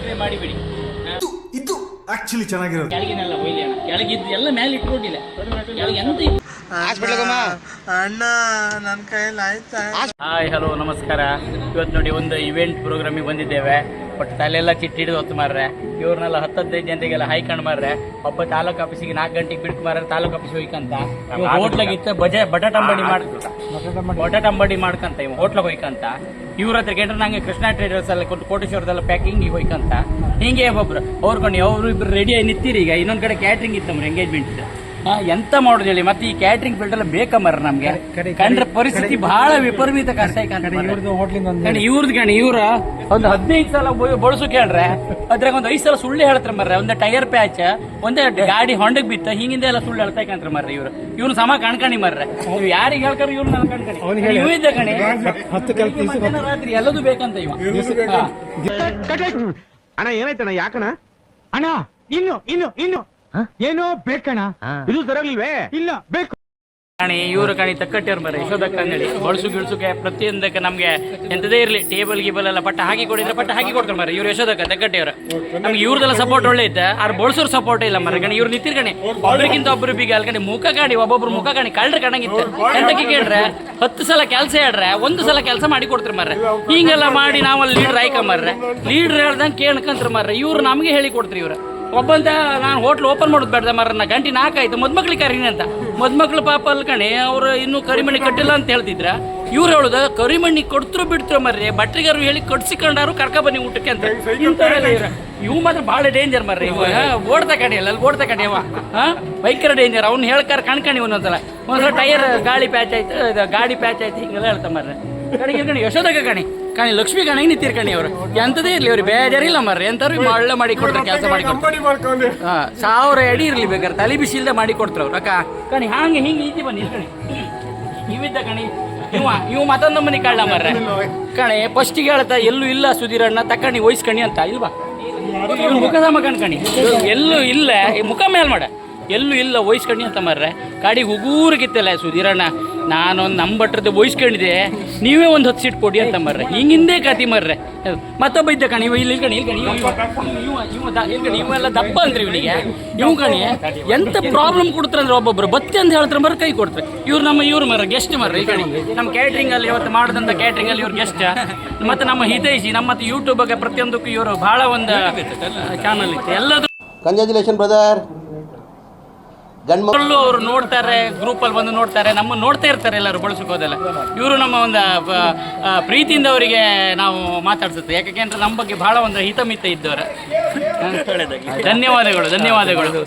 Subscribe ಮಾಡಿಬಿಡಿ. ಇದು actually ಚೆನ್ನಾಗಿರೋದು. ಕೆಳಗಿನೆಲ್ಲ ಒಯ್ಲಿ ಅಣ್ಣ. ಕೆಳಗಿದ್ದು ಎಲ್ಲ ಮೇಲೆ ಇಟ್ಕೊಂಡಿಲ್ಲ. ಕೆಳಗೆ ಎಂತ? ಅಣ್ಣ ನನ್ನ ಕೈಯಲ್ಲಿ ಆಯ್ತಾ? ಹಾಯ್ ಹಲೋ ನಮಸ್ಕಾರ. ಇವತ್ತು ನೋಡಿ ಒಂದು ಇವೆಂಟ್ ಪ್ರೋಗ್ರಾಮಿಗೆ ಬಂದಿದ್ದೇವೆ. ಬಟ್ ತಲೆಲ್ಲ ಚಿಟ್ಟಿಡಿದು ಹೊತ್ತು ಮಾರ್ರೆ. ಇವ್ರನ್ನೆಲ್ಲ ಹತ್ತದೈದು ಜನರಿಗೆಲ್ಲ ಹೈಕಂಡ್ ಮಾರ್ರೆ. ಒಬ್ಬ ತಾಲೂಕು ಆಫೀಸಿಗೆ ನಾಲ್ಕು ಗಂಟೆಗೆ ಬಿಟ್ಟು ಮಾರ್ರೆ ತಾಲೂಕು ಆಫೀಸ್ ಹೋಯ್ಕಂತ. ಹೋಟ್ಲಾಗ ಇತ್ತ ಬಜೆ ಬಟಾಟಂಬಡಿ ಮಾಡ್. ತಂಬಡಿ ಮಾಡ್ಕಂತ ಇವ್, ಹೋಟ್ಲಗ್ ಹೋಯ್ಕಂತ. ಇವ್ರ ಹತ್ರ ಕೇಂದ್ರ ನಂಗೆ ಕೃಷ್ಣ ಟ್ರೇಡರ್ಸ್ ಅಲ್ಲಿ ಕೊಟ್ಟು ಕೋಟೇಶ್ವರದಲ್ಲ ಪ್ಯಾಕಿಂಗ್ ಹೋಯ್ಕಂತ. ಹಿಂಗೆ ಒಬ್ಬರು ಅವ್ರು ಕೊಂಡು ಅವ್ರು ಇಬ್ರು ರೆಡಿ ಆಗಿ ನಿಂತಿರಿ ಈಗ. ಇನ್ನೊಂದ್ ಕಡೆ ಕ್ಯಾಟ್ರಿಂಗ್ ಇತ್ತು ಎಂಗೇಜ್ಮೆಂಟ್ ಹಾ, ಎಂತ ಮಾಡುದು ಹೇಳಿ? ಮತ್ತೆ ಈ ಕ್ಯಾಟ್ರಿಂಗ್ ಫೀಲ್ಡ್ ಎಲ್ಲ ಮರ ನಮ್ಗೆ? ಕಂಡ್ರೆ ಪರಿಸ್ಥಿತಿ ಬಹಳ ವಿಪರೀತ ಕಷ್ಟ ಕಣಿ ಇವ್ರದ್ದು ಗಣಿ ಇವ್ರ ಒಂದು ಹದಿನೈದು ಸಲ ಬೊ- ಬಳಸು ಕೇಳ್ರೆ ಅದ್ರಾಗ ಒಂದು ಐದು ಸಲ ಸುಳ್ಳು ಹೇಳ್ತಾರೆ ಮರ್ರೆ. ಒಂದ್ ಟೈರ್ ಪ್ಯಾಚ್ ಒಂದೇ ಗಾಡಿ ಹೊಂಡಕ್ ಬಿತ್ತ ಹಿಂಗಿಂದ ಎಲ್ಲ ಸುಳ್ಳು ಹೇಳ್ತಾ ಕಂತ್ರ ಮರ್ರೆ ಇವ್ರು. ಇವ್ನು ಸಮ ಕಣ್ಕಣಿ ಮರ್ರೆ. ನೀವು ಯಾರಿಗೆ ಹೇಳ್ತಾರೆ ಇವ್ರು ನಾನು ಕಣ್ಕಣಿ. ಇವ್ ಇದ್ದ ಕಣಿ ಮಧ್ಯಾಹ್ನ ರಾತ್ರಿ ಎಲ್ಲದೂ ಬೇಕಂತ ಇವ. ಹಾ. ಅಣ್ಣ ಏನಾಯ್ತಣ್ಣ? ಯಾಕಣ ಅಣ್ಣ ಇನ್ನು ಇನ್ನು ಇನ್ನು. ಏನೋ ಬೇಕಣ ಇದು ಸರಿಯಾಗ್ಲಿಲ್ವೇ ಇಲ್ಲ ಬೇಕು. ಕಾಣಿ ಇವರು ಕಾಣಿ ತಕ್ಕಟ್ಟಿಯವ್ರು ಮರ ಯಶೋದಕ್ಕ ಅಂಗಡಿ. ಬಳಸು ಗಿಳ್ಸುಗೆ ಪ್ರತಿಯೊಂದಕ್ಕೆ ನಮ್ಗೆ ಎಂತದೇ ಇರ್ಲಿ ಟೇಬಲ್ ಗೀಬಲ್ ಎಲ್ಲ ಪಟ್ಟ ಹಾಕಿ ಕೊಡಿದ್ರೆ ಪಟ್ಟ ಹಾಕಿ ಕೊಡ್ತಾರೆ ಮರ ಇವ್ರು ಯಶೋದಕ್ಕ ತಕ್ಕಟ್ಟಿಯವರು. ನಮ್ಗೆ ಇವ್ರದೆಲ್ಲ ಸಪೋರ್ಟ್ ಒಳ್ಳೆ ಐತೆ ಆರ್ ಬಳಸೋರ್ ಸಪೋರ್ಟ್ ಇಲ್ಲ ಮರ ಕಣಿ ಇವ್ರು ನಿಂತಿರ್ ಕಣಿ. ಒಬ್ರಿಗಿಂತ ಒಬ್ರು ಬೀಗ ಅಲ್ಕಣಿ ಮುಖ ಕಾಣಿ ಒಬ್ಬೊಬ್ರು ಮುಖ ಕಾಣಿ ಕಳ್ರ ಕಣಂಗಿತ್ತು. ಎಂತಕ್ಕೆ ಕೇಳ್ರೆ ಹತ್ತು ಸಲ ಕೆಲಸ ಹೇಳ್ರೆ ಒಂದು ಸಲ ಕೆಲಸ ಮಾಡಿ ಕೊಡ್ತಾರೆ ಮರ್ರೆ. ಹಿಂಗೆಲ್ಲ ಮಾಡಿ ನಾವಲ್ಲಿ ಲೀಡ್ರ್ ಆಯ್ಕೊಂಬರ್ರೆ ಲೀಡ್ರ್ ಹೇಳ್ದಂಗೆ ಕೇಳ್ಕಂತ್ರ ಮರ್ರೆ ಇವ್ರು ನಮಗೆ ಹೇಳಿ ಕೊಡ್ತಾರೆ ಇವ್ರು. ಒಬ್ಬಂತ ನಾನು ಹೋಟ್ಲ್ ಓಪನ್ ಮಾಡೋದು ಬೇಡ ಮರ ನಾ ಗಂಟೆ ನಾಲ್ಕಾಯ್ತು ಮದ್ಮಕ್ಳಿಗೆ ಕರೀನಿ ಅಂತ. ಮದ್ಮಕ್ಳು ಪಾಪ ಅಲ್ಕಣೆ ಅವರು ಅವ್ರು ಇನ್ನೂ ಕರಿಮಣಿ ಕಟ್ಟಿಲ್ಲ ಅಂತ ಹೇಳ್ತಿದ್ರ ಇವ್ರು ಹೇಳುದ ಕರಿಮಣಿ ಕೊಡ್ತರು ಬಿಡ್ತ್ರು ಮರ್ರಿ ಬಟ್ರಿಗಾರು ಹೇಳಿ ಕಟ್ಸಿಕೊಂಡಾರು ಕರ್ಕ ಬನ್ನಿ ಊಟಕ್ಕೆ ಅಂತ. ಇವ್ ಇವ್ರು. ಇವು ಮಾತ್ರ ಭಾಳ ಡೇಂಜರ್ ಮರ್ರಿ ಇವ ಓಡ್ತಾ ಕಣಿ ಅಲ್ಲ ಅಲ್ಲಿ ಓಡ್ತಾ ಕಣಿ ಅವ. ಬೈಕರ್ ಡೇಂಜರ್ ಅವ್ನು ಹೇಳ್ಕಾರ ಕಣ್ಕಣಿ ಒಂದೊಂದ್ಸಲ ಒಂದ್ಸಲ. ಟೈರ್ ಗಾಳಿ ಪ್ಯಾಚ್ ಆಯ್ತು ಗಾಡಿ ಪ್ಯಾಚ್ ಆಯ್ತು ಹಿಂಗೆಲ್ಲ ಹೇಳ್ತಾ ಮರ್ರಿ. ಕಣಿ ಕಣಿ ಯಶೋದಾಗ ಕಣಿ. ಕಣಿ ಲಕ್ಷ್ಮಿ ಕಣಿಗೆ ನಿಂತಿರ್ ಕಣಿ ಅವರು ಎಂತದೇ ಇರ್ಲಿ ಅವ್ರಿಗೆ ಬೇಜಾರಿಲ್ಲ ಮರ್ರಿ. ಎಂತಾರು ಒಳ್ಳೆ ಮಾಡಿ ಕೊಡ್ತಾರೆ ಕೆಲಸ ಮಾಡಿ ಕೊಡ್ತಾರೆ. ಹಾ, ಸಾವಿರ ಅಡಿ ಇರ್ಲಿ ಬೇಕಾರೆ ತಲೆ ಬಿಸಿ ಇಲ್ದೆ ಮಾಡಿ ಕೊಡ್ತಾರೆ ಅವ್ರು. ಅಕ್ಕ ಕಣಿ ಹಾಂಗೆ ಹಿಂಗೆ ಈಚೆ ಬನ್ನಿ ಕಣಿ ಇವಿದ್ದ ಕಣಿ ಇವ ಇವ್ ಮತ್ತೊಂದು ಮನೆ ಕಳ್ಳ ಮರ್ರೆ ಕಣೆ ಫಸ್ಟಿಗೆ ಹೇಳ್ತಾ ಎಲ್ಲೂ ಇಲ್ಲ ಸುಧೀರಣ್ಣ ತಕ್ಕಣಿ ವಹಿಸ್ಕಣಿ ಅಂತ ಇಲ್ವಾ? ಮುಖದ ಮಗನ್ ಕಣಿ. ಎಲ್ಲೂ ಇಲ್ಲ ಈ ಮುಖ ಮೇಲ್ ಮಾಡ. ಎಲ್ಲೂ ಇಲ್ಲ ವಹಿಸ್ಕಣಿ ಅಂತ ಮರ್ರೆ. ಗಾಡಿ ಹುಗೂರಿಗಿತ್ತಲ್ಲ ಸುಧೀರಣ್ಣ ನಾನೊಂದು ನಮ್ಮ ಭಟ್ರದ್ದು ವಹಿಸ್ಕೊಂಡಿದ್ದೆ. ನೀವೇ ಒಂದು ಹತ್ತು ಸೀಟ್ ಕೊಡಿ ಅಂತ ಮರ್ರೆ. ಹಿಂಗಿಂದೇ ಕತಿ ಮರ್ರೆ. ಮತ್ತೊಬ್ಬ ಇದ್ದ ಕಣಿ ಇಲ್ಲಿ ಕಣಿ ಇಲ್ಲಿ ಕಣಿ ಇಲ್ಲಿ ಕಣಿ ಇವೆಲ್ಲ ದಪ್ಪ ಅಂದ್ರಿ ಇವನಿಗೆ. ಇವ್ ಕಣಿ, ಎಂತ ಪ್ರಾಬ್ಲಮ್ ಕೊಡ್ತಾರೆ ಒಬ್ಬೊಬ್ರು. ಬತ್ತಿ ಅಂತ ಹೇಳ್ತಾರೆ ಮರ ಕೈ ಕೊಡ್ತಾರೆ. ಇವ್ರು ನಮ್ಮ, ಇವ್ರು ಮರ ಗೆಸ್ಟ್ ಮರ ಈ ಕಣಿ. ನಮ್ಮ ಕ್ಯಾಟ್ರಿಂಗ್ ಅಲ್ಲಿ ಇವತ್ತು ಮಾಡಿದಂಥ ಕ್ಯಾಟ್ರಿಂಗ್ ಅಲ್ಲಿ ಇವ್ರು ಗೆಸ್ಟ್ ಮತ್ತೆ ನಮ್ಮ ಹಿತೈಷಿ, ನಮ್ಮ ಯೂಟ್ಯೂಬ್ ಬಗ್ಗೆ ಪ್ರತಿಯೊಂದಕ್ಕೂ ಇವರು ಬಹಳ ಒಂದು ಚಾನಲ್ ಇತ್ತು. ಎಲ್ಲದೂ ಕಂಗ್ರ್ಯಾಚುಲೇಷನ್ ಬ್ರದರ್ ಗಂಡ್ ಅವರು ನೋಡ್ತಾರೆ ಗ್ರೂಪ್ ಅಲ್ಲಿ ಬಂದು ನೋಡ್ತಾರೆ ನಮ್ಮ ನೋಡ್ತಾ ಇರ್ತಾರೆ ಎಲ್ಲರೂ ಬಳಸ್ಕೋದೆಲ್ಲ ಇವರು ನಮ್ಮ ಒಂದು ಪ್ರೀತಿಯಿಂದ ಅವರಿಗೆ ನಾವು ಮಾತಾಡ್ಸುತ್ತೆ ಯಾಕೆಂದ್ರೆ ನಮ್ಮ ಬಗ್ಗೆ ಬಹಳ ಒಂದು ಹಿತಮಿತ ಇದ್ದವರು. ಧನ್ಯವಾದಗಳು ಧನ್ಯವಾದಗಳು.